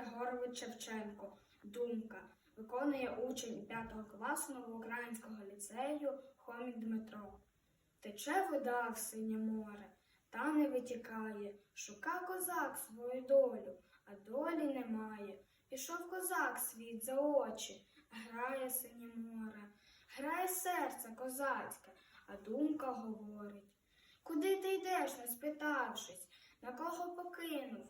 Григорович Шевченко. Думка. Виконує учень 5 класу Новоукраїнського ліцею Хомік Дмитро. Тече вода в синє море, та не витікає. Шука козак свою долю, а долі немає. Пішов козак світ за очі, грає синє море, грає серце козацьке, а думка говорить. Куди ти йдеш, не спитавшись, на кого покинув